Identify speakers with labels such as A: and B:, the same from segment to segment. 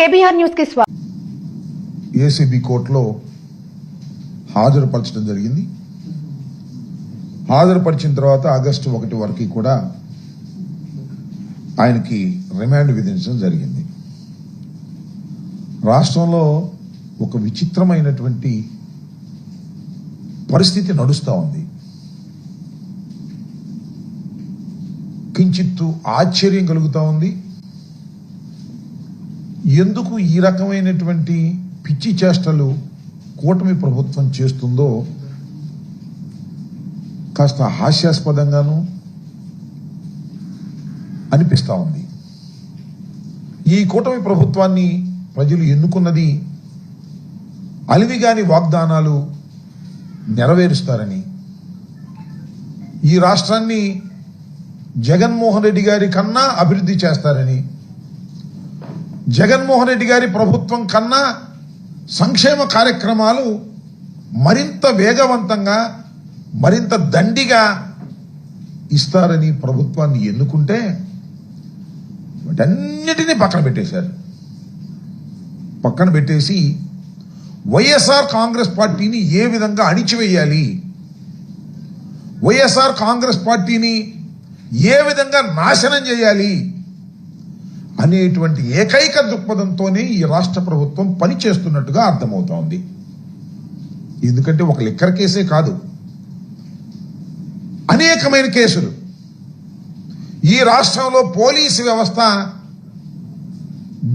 A: KBR న్యూస్కి స్వాగతం
B: ACB కోర్టులో హాజరుపరచడం జరిగింది. హాజరుపరిచిన తర్వాత ఆగస్టు ఒకటి వరకు కూడా ఆయనకి రిమాండ్ విధించడం జరిగింది. రాష్ట్రంలో ఒక విచిత్రమైనటువంటి పరిస్థితి నడుస్తూ ఉంది. కించిత్తు ఆశ్చర్యం కలుగుతూ ఉంది. ఎందుకు ఈ రకమైనటువంటి పిచ్చి చేష్టలు కూటమి ప్రభుత్వం చేస్తుందో కాస్త హాస్యాస్పదంగాను అనిపిస్తూ ఉంది. ఈ కూటమి ప్రభుత్వాన్ని ప్రజలు ఎన్నుకున్నది అలివిగాని వాగ్దానాలు నెరవేరుస్తారని ఈ రాష్ట్రాన్ని జగన్మోహన్ రెడ్డి గారి కన్నా అభివృద్ధి చేస్తారని జగన్మోహన్ రెడ్డి గారి ప్రభుత్వం కన్నా సంక్షేమ కార్యక్రమాలు మరింత వేగవంతంగా మరింత దండిగా ఇస్తారని ప్రభుత్వాన్ని ఎన్నుకుంటే వాటన్నిటినీ పక్కన పెట్టేశారు. పక్కన పెట్టేసి వైఎస్ఆర్ కాంగ్రెస్ పార్టీని ఏ విధంగా అణిచివేయాలి? వైఎస్ఆర్ కాంగ్రెస్ పార్టీని ఏ విధంగా నాశనం చేయాలి? అనేటువంటి ఏకైక దృక్పథంతోనే ఈ రాష్ట్ర ప్రభుత్వం పనిచేస్తున్నట్టుగా అర్థమవుతోంది. ఎందుకంటే ఒక లిక్కర్ కేసే కాదు. అనేకమైన కేసులు. ఈ రాష్ట్రంలో పోలీసు వ్యవస్థ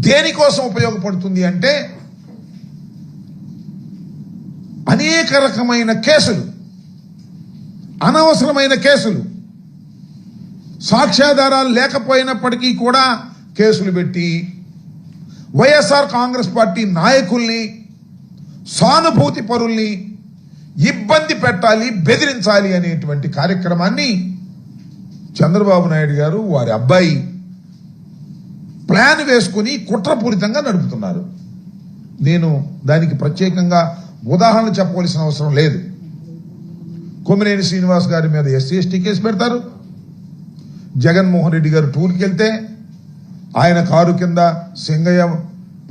B: దేనికోసం ఉపయోగపడుతుంది అంటే అనేక రకమైన కేసులు అనవసరమైన కేసులు సాక్ష్యాధారాలు లేకపోయినప్పటికీ కూడా కేసులు పెట్టి వైఎస్ఆర్ కాంగ్రెస్ పార్టీ నాయకుల్ని సానుభూతి పరుల్ని ఇబ్బంది పెట్టాలి బెదిరించాలి అనేటువంటి కార్యక్రమాన్ని చంద్రబాబు నాయుడు గారు వారి అబ్బాయి ప్లాన్ వేసుకుని కుట్రపూరితంగా నడుపుతున్నారు. నేను దానికి ప్రత్యేకంగా ఉదాహరణ చెప్పవలసిన అవసరం లేదు. కొమ్మినేని శ్రీనివాస్ గారి మీద ఎస్సీ ఎస్టీ కేసు పెడతారు. జగన్మోహన్ రెడ్డి గారు టూర్కి వెళ్తే ఆయన కారు కింద సింగయ్య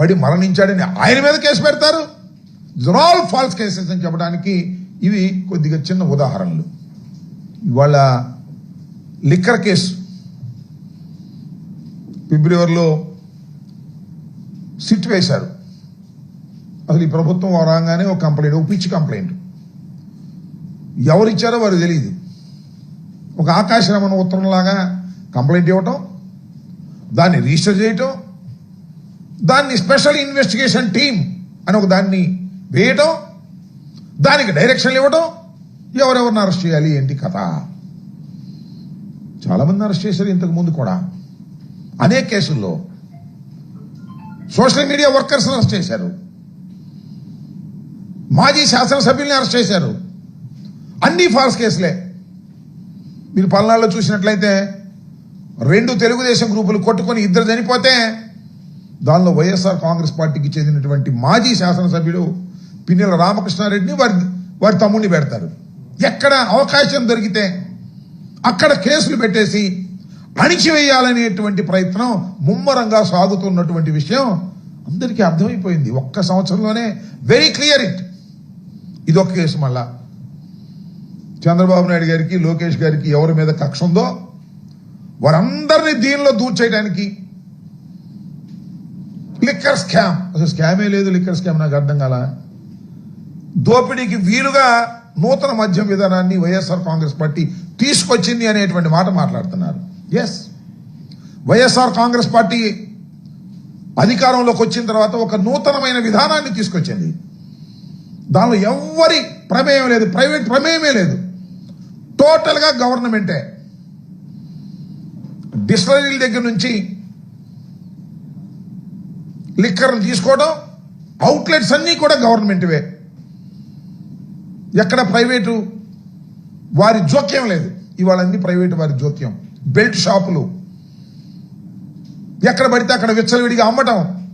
B: పడి మరణించాడని ఆయన మీద కేసు పెడతారు. ఆల్ ఫాల్స్ కేసెస్ అని చెప్పడానికి ఇవి కొద్దిగా చిన్న ఉదాహరణలు. ఇవాళ లిక్కర్ కేసు. ఫిబ్రవరిలో సిట్ వేశారు. అసలు ఈ ప్రభుత్వం రాగానే ఒక కంప్లైంట్ ఒక పిచ్చి కంప్లైంట్. ఎవరిచ్చారో వారు తెలియదు ఒక ఆకాశరమణ ఉత్తరంలాగా కంప్లైంట్ ఇవ్వటం దాన్ని రిజిస్టర్ చేయటం దాన్ని స్పెషల్ ఇన్వెస్టిగేషన్ టీం అని ఒక దాన్ని వేయటం దానికి డైరెక్షన్లు ఇవ్వటం ఎవరెవరిని అరెస్ట్ చేయాలి ఏంటి కథ? చాలామంది అరెస్ట్ చేశారు ఇంతకు ముందు కూడా. అనేక కేసుల్లో సోషల్ మీడియా వర్కర్స్ అరెస్ట్ చేశారు. మాజీ శాసనసభ్యుల్ని అరెస్ట్ చేశారు. అన్ని ఫాల్స్ కేసులే. మీరు పల్నాడులో చూసినట్లయితే రెండు తెలుగుదేశం గ్రూపులు కొట్టుకొని ఇద్దరు చనిపోతే దానిలో వైఎస్ఆర్ కాంగ్రెస్ పార్టీకి చెందినటువంటి మాజీ శాసనసభ్యుడు పిన్నెల రామకృష్ణారెడ్డిని వారి వారి తమ్ముడిని పెడతారు. ఎక్కడ అవకాశం దొరికితే అక్కడ కేసులు పెట్టేసి అణిచివేయాలనేటువంటి ప్రయత్నం ముమ్మరంగా సాగుతున్నటువంటి విషయం అందరికీ అర్థమైపోయింది. ఒక్క సంవత్సరంలోనే వెరీ క్లియర్ ఇట్ ఇది ఒక కేసు మళ్ళా. చంద్రబాబు నాయుడు గారికి లోకేష్ గారికి ఎవరి మీద కక్ష ఉందో వారందరినీ దీనిలో దూర్చేయడానికి లిక్కర్ స్కామ్. అసలు స్కామే లేదు లిక్కర్ స్కామ్ నాకు అర్థం కాల? దోపిడీకి వీలుగా నూతన మద్యం విధానాన్ని వైఎస్ఆర్ కాంగ్రెస్ పార్టీ తీసుకొచ్చింది అనేటువంటి మాట మాట్లాడుతున్నారు. ఎస్ వైఎస్ఆర్ కాంగ్రెస్ పార్టీ అధికారంలోకి వచ్చిన తర్వాత ఒక నూతనమైన విధానాన్ని తీసుకొచ్చింది. దానిలో ఎవ్వరి ప్రమేయం లేదు ప్రైవేట్ ప్రమేయమే లేదు. టోటల్గా గవర్నమెంటే డిస్టిలరీల దగ్గర నుంచి లిక్కర్లు తీసుకోవడం అవుట్లెట్స్ అన్నీ కూడా గవర్నమెంట్వే. ఎక్కడ ప్రైవేటు వారి జోక్యం లేదు. ఇవాళ అన్ని ప్రైవేటు వారి జోక్యం. బెల్ట్ షాపులు. ఎక్కడ పడితే అక్కడ విచ్చలవిడిగా అమ్మటం.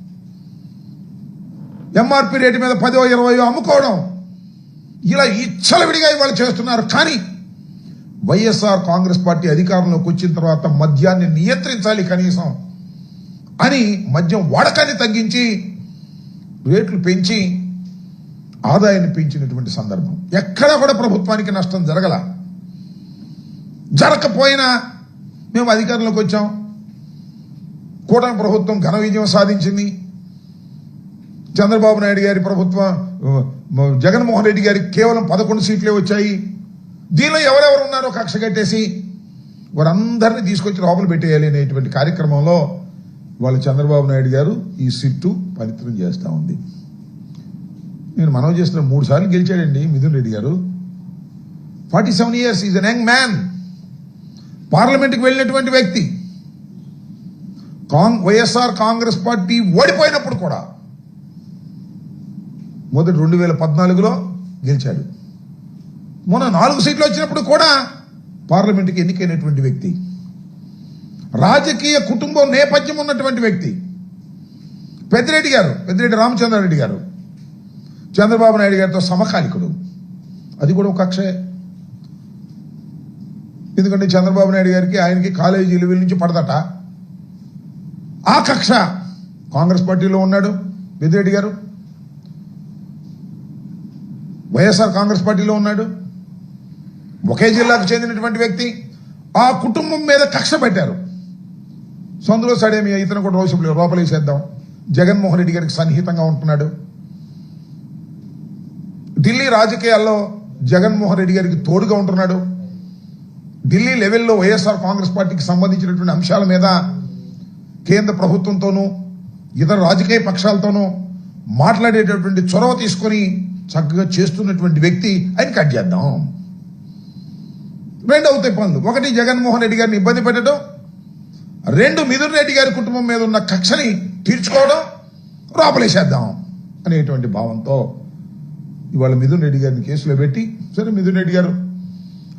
B: ఎంఆర్పి రేటు మీద పదో ఇరవయో అమ్ముకోవడం. ఇలా ఇచ్చలవిడిగా ఇవాళ చేస్తున్నారు. కానీ వైఎస్ఆర్ కాంగ్రెస్ పార్టీ అధికారంలోకి వచ్చిన తర్వాత మద్యాన్ని నియంత్రించాలి కనీసం అని మద్యం వాడకాన్ని తగ్గించి రేట్లు పెంచి ఆదాయాన్ని పెంచినటువంటి సందర్భం. ఎక్కడా కూడా ప్రభుత్వానికి నష్టం జరగల. జరగకపోయినా మేము అధికారంలోకి వచ్చాం. కూటమి ప్రభుత్వం ఘన విజయం సాధించింది. చంద్రబాబు నాయుడు గారి ప్రభుత్వం జగన్మోహన్ రెడ్డి గారికి కేవలం పదకొండు సీట్లే వచ్చాయి. దీనిలో ఎవరెవరు ఉన్నారో కక్ష కట్టేసి వారందరినీ తీసుకొచ్చి లోపల పెట్టేయాలి అనేటువంటి కార్యక్రమంలో వాళ్ళ చంద్రబాబు నాయుడు గారు ఈ సిట్టు పవిత్రం చేస్తూ ఉంది. నేను మనవి చేసిన మూడు సార్లు గెలిచాడండి మిథున్ రెడ్డి గారు. Forty seven years is an young man. పార్లమెంట్కి వెళ్ళినటువంటి వ్యక్తి. కాంగ్ వైఎస్ఆర్ కాంగ్రెస్ పార్టీ ఓడిపోయినప్పుడు కూడా మొదటి రెండు వేల పద్నాలుగులో గెలిచాడు. మొన్న నాలుగు సీట్లు వచ్చినప్పుడు కూడా పార్లమెంట్కి ఎన్నికైనటువంటి వ్యక్తి. రాజకీయ కుటుంబం నేపథ్యం ఉన్నటువంటి వ్యక్తి. పెద్దిరెడ్డి గారు పెద్దిరెడ్డి రామచంద్రారెడ్డి గారు. చంద్రబాబు నాయుడు గారితో సమకాలికుడు. అది కూడా ఒక కక్షే ఎందుకంటే చంద్రబాబు నాయుడు గారికి ఆయనకి కాలేజీ లెవెల్ నుంచి పడదట. ఆ కక్ష కాంగ్రెస్ పార్టీలో ఉన్నాడు పెద్దిరెడ్డి గారు. వైఎస్ఆర్ కాంగ్రెస్ పార్టీలో ఉన్నాడు. ఒకే జిల్లాకు చెందినటువంటి వ్యక్తి ఆ కుటుంబం మీద కక్ష పెట్టారు. సొందులో సడేమి ఇతను కూడా రోజు లోపలేసేద్దాం జగన్మోహన్ రెడ్డి గారికి సన్నిహితంగా ఉంటున్నాడు. ఢిల్లీ రాజకీయాల్లో జగన్మోహన్ రెడ్డి గారికి తోడుగా ఉంటున్నాడు. ఢిల్లీ లెవెల్లో వైఎస్ఆర్ కాంగ్రెస్ పార్టీకి సంబంధించినటువంటి అంశాల మీద కేంద్ర ప్రభుత్వంతోనూ ఇతర రాజకీయ పక్షాలతోనూ మాట్లాడేటటువంటి చొరవ తీసుకొని చక్కగా చేస్తున్నటువంటి వ్యక్తి ఆయన కట్ చేద్దాం. రెండు అవుతాయి పనులు. ఒకటి జగన్మోహన్ రెడ్డి గారిని ఇబ్బంది పెట్టడం రెండు మిథున్ రెడ్డి గారి కుటుంబం మీద ఉన్న కక్షని తీర్చుకోవడం లోపలేసేద్దాం అనేటువంటి భావంతో ఇవాళ మిథున్ రెడ్డి గారిని కేసులో పెట్టి సరే మిథున్ రెడ్డి గారు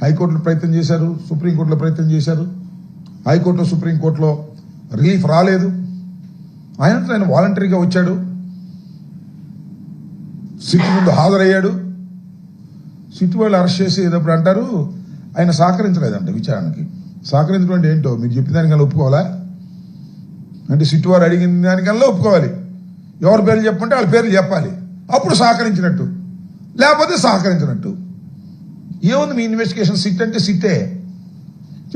B: హైకోర్టులో ప్రయత్నం చేశారు సుప్రీంకోర్టులో ప్రయత్నం చేశారు. హైకోర్టు సుప్రీంకోర్టులో రిలీఫ్ రాలేదు. ఆయన ఆయన వాలంటరీగా వచ్చాడు. సిట్ ముందు హాజరయ్యాడు. సిట్ వాళ్ళు అరెస్ట్ చేసి ఏదప్పుడు అంటారు ఆయన సహకరించలేదంట విచారణకి. సహకరించడం అంటే ఏంటో మీరు చెప్పిన దానికల్లా ఒప్పుకోవాలా? అంటే సిట్టు వారు అడిగిన దానికల్లా ఒప్పుకోవాలి. ఎవరి పేర్లు చెప్పంటే వాళ్ళ పేర్లు చెప్పాలి. అప్పుడు సహకరించినట్టు. లేకపోతే సహకరించినట్టు. ఏముంది మీ ఇన్వెస్టిగేషన్ సిట్ అంటే సిట్టే.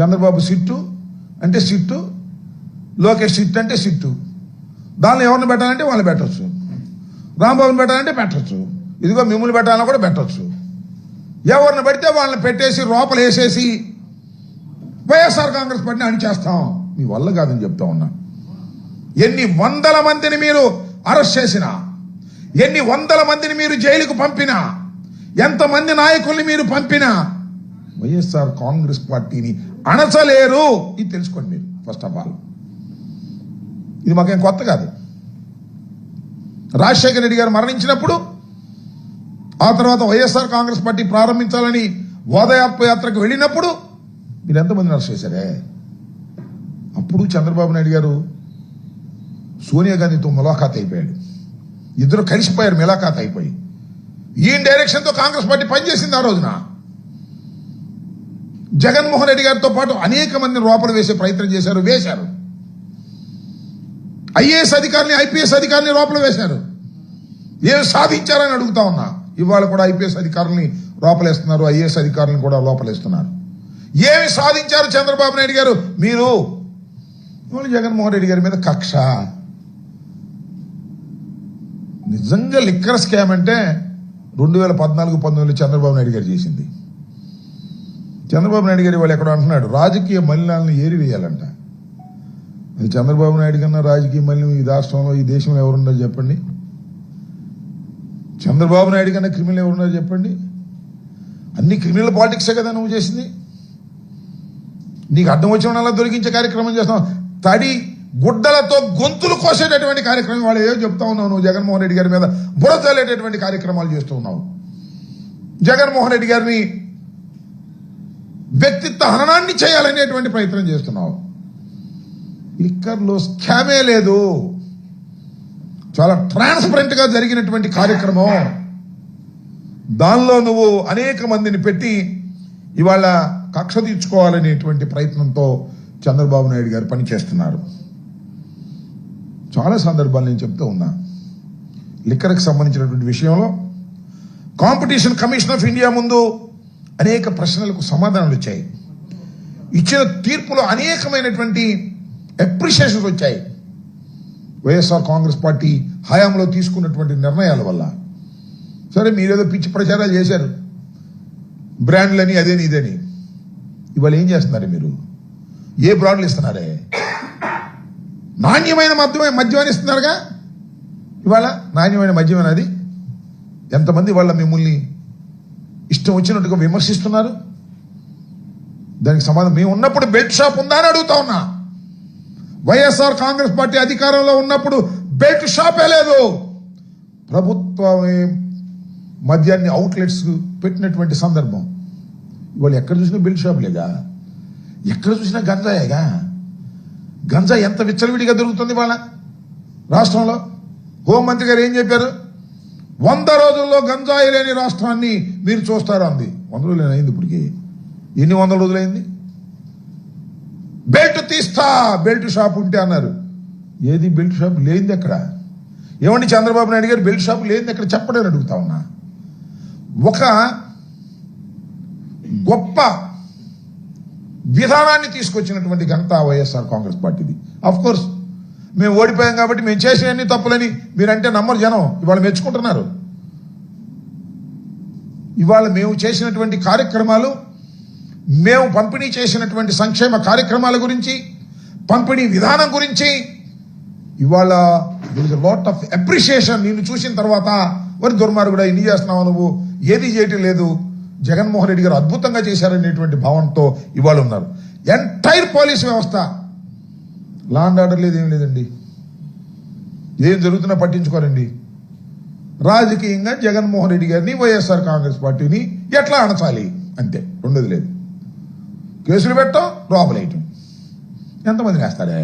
B: చంద్రబాబు సిట్టు అంటే సిట్టు. లోకేష్ సిట్ అంటే సిట్టు. దానిలో ఎవరిని పెట్టాలంటే వాళ్ళని పెట్టచ్చు. రాంబాబుని పెట్టాలంటే పెట్టొచ్చు. ఇదిగో మిమ్మల్ని పెట్టాలన్నా కూడా పెట్టచ్చు. ఎవరిని పడితే వాళ్ళని పెట్టేసి లోపల వేసేసి వైఎస్ఆర్ కాంగ్రెస్ పార్టీని అణిచేస్తాం మీ వల్ల కాదని చెప్తా ఉన్నా. ఎన్ని వందల మందిని మీరు అరెస్ట్ చేసినా ఎన్ని వందల మందిని మీరు జైలుకు పంపినా ఎంతమంది నాయకుల్ని మీరు పంపినా వైఎస్ఆర్ కాంగ్రెస్ పార్టీని అణచలేరు. ఇది తెలుసుకోండి మీరు ఫస్ట్ ఆఫ్ ఆల్ ఇది మాకేం కొత్త కాదు. రాజశేఖర రెడ్డి గారు మరణించినప్పుడు ఆ తర్వాత వైఎస్ఆర్ కాంగ్రెస్ పార్టీ ప్రారంభించాలని ఓదయాత్ర యాత్రకు వెళ్ళినప్పుడు మీరు ఎంతమంది అరెస్ట్ చేశారే? అప్పుడు చంద్రబాబు నాయుడు గారు సోనియా గాంధీతో ములాఖాత్ అయిపోయాడు. ఇద్దరు కలిసిపోయారు ములాఖాత్ అయిపోయి. ఈ డైరెక్షన్తో కాంగ్రెస్ పార్టీ పనిచేసింది ఆ రోజున. జగన్మోహన్ రెడ్డి గారితో పాటు అనేక మందిని లోపల వేసే ప్రయత్నం చేశారు వేశారు. ఐఏఎస్ అధికారిని ఐపీఎస్ అధికారిని లోపల వేశారు. ఏం సాధించారని అడుగుతా ఉన్నా. ఇవాళ కూడా ఐపీఎస్ అధికారులని లోపలేస్తున్నారు ఐఏఎస్ అధికారులను కూడా లోపలేస్తున్నారు. ఏమి సాధించారు చంద్రబాబు నాయుడు గారు? మీరు. ఇవాళ జగన్మోహన్ రెడ్డి గారి మీద కక్ష. నిజంగా లిక్కర్ స్కామ్ అంటే రెండు వేల పద్నాలుగు పంతొమ్మిదిలో చంద్రబాబు నాయుడు గారు చేసింది. చంద్రబాబు నాయుడు గారు వాళ్ళు ఎక్కడ అంటున్నాడు రాజకీయ మలినాలను ఏరివేయాలంట. అది చంద్రబాబు నాయుడు కన్నా రాజకీయ మలినం ఈ రాష్ట్రంలో ఈ దేశంలో ఎవరున్నారు చెప్పండి? చంద్రబాబు నాయుడు కన్నా క్రిమినల్ ఎవరున్నారు చెప్పండి? అన్ని క్రిమినల్ పాలిటిక్సే కదా నువ్వు చేసింది? నీకు అర్థం వచ్చిన అలా దొరికించే కార్యక్రమం చేస్తాం తడి గుడ్డలతో గొంతులు కోసేటటువంటి కార్యక్రమం వాళ్ళు ఏదో చెప్తా ఉన్నావు నువ్వు జగన్మోహన్ రెడ్డి గారి మీద. బురదలేటటువంటి కార్యక్రమాలు చేస్తూ ఉన్నావు. జగన్మోహన్ రెడ్డి గారిని వ్యక్తిత్వ హననాన్ని చేయాలనేటువంటి ప్రయత్నం చేస్తున్నావు. లిక్కర్లో స్కామే లేదు. చాలా ట్రాన్స్పరెంట్గా జరిగినటువంటి కార్యక్రమం. దానిలో నువ్వు అనేక మందిని పెట్టి ఇవాళ కక్ష తీర్చుకోవాలనేటువంటి ప్రయత్నంతో చంద్రబాబు నాయుడు గారు పనిచేస్తున్నారు. చాలా సందర్భాలు నేను చెప్తూ ఉన్నా. లిక్కర్కి సంబంధించినటువంటి విషయంలో కాంపిటీషన్ కమిషన్ ఆఫ్ ఇండియా ముందు అనేక ప్రశ్నలకు సమాధానాలు వచ్చాయి. ఇచ్చిన తీర్పులో అనేకమైనటువంటి అప్రిషియేషన్స్ వచ్చాయి. వైఎస్ఆర్ కాంగ్రెస్ పార్టీ హయాంలో తీసుకున్నటువంటి నిర్ణయాల వల్ల. సరే మీరేదో పిచ్చి ప్రచారాలు చేశారు. బ్రాండ్లని అదేని ఇదేని. ఇవాళ ఏం చేస్తున్నారు మీరు? ఏ బ్రాండ్లు ఇస్తున్నారే? నాణ్యమైన మద్యమే మద్యమని ఇస్తున్నారుగా? ఇవాళ నాణ్యమైన మద్యం అది ఎంతమంది వాళ్ళ మిమ్మల్ని ఇష్టం వచ్చినట్టుగా విమర్శిస్తున్నారు? దానికి సమాధానం మేము ఉన్నప్పుడు బెడ్ షాప్ ఉందా అని అడుగుతా ఉన్నా. వైఎస్ఆర్ కాంగ్రెస్ పార్టీ అధికారంలో ఉన్నప్పుడు బెల్ట్ షాపే లేదు. ప్రభుత్వమే మద్యాన్ని అవుట్లెట్స్ పెట్టినటువంటి సందర్భం. ఇవాళ ఎక్కడ చూసినా బెల్ట్ షాప్ లేగా? ఎక్కడ చూసినా గంజాయేగా? గంజా ఎంత విచ్చలవిడిగా దొరుకుతుంది వాళ్ళ రాష్ట్రంలో? హోంమంత్రి గారు ఏం చెప్పారు? వంద రోజుల్లో గంజాయి లేని రాష్ట్రాన్ని మీరు చూస్తారు అంది. వంద రోజులు అయింది ఇప్పటికి. ఎన్ని వందల రోజులైంది బెల్ట్ తీస్తా బెల్ట్ షాప్ ఉంటే అన్నారు. ఏది బెల్ట్ షాప్? లేనిది ఎక్కడ? ఏమండి చంద్రబాబు నాయుడు గారు బెల్ట్ షాప్ లేనిది ఎక్కడ? చెప్పడని అడుగుతా ఉన్నా. ఒక గొప్ప విధానాన్ని తీసుకొచ్చినటువంటి ఘనత వైఎస్ఆర్ కాంగ్రెస్ పార్టీది. అఫ్ కోర్స్ మేము ఓడిపోయాం కాబట్టి మేము చేసేవన్నీ తప్పులని మీరంటే నమ్మరు జనం. ఇవాళ మెచ్చుకుంటున్నారు. ఇవాళ మేము చేసినటువంటి కార్యక్రమాలు మేము పంపిణీ చేసినటువంటి సంక్షేమ కార్యక్రమాల గురించి పంపిణీ విధానం గురించి ఇవాళ లాట్ ఆఫ్ అప్రిషియేషన్ నేను చూసిన తర్వాత వరి దుర్మార్గుడా ఇన్ని చేస్తున్నావు నువ్వు? ఏది చేయటం లేదు? జగన్మోహన్ రెడ్డి గారు అద్భుతంగా చేశారనేటువంటి భావంతో ఇవాళ ఉన్నారు. ఎంటైర్ పోలీస్ వ్యవస్థ. లా అండ్ ఆర్డర్ లేదు ఏం లేదండి. ఏం జరుగుతున్నా పట్టించుకోరండి. రాజకీయంగా జగన్మోహన్ రెడ్డి గారిని వైఎస్ఆర్ కాంగ్రెస్ పార్టీని ఎట్లా అణచాలి? అంతే రెండోది లేదు. కేసులు పెట్టడం లోపలేయటం. ఎంతమంది వేస్తారే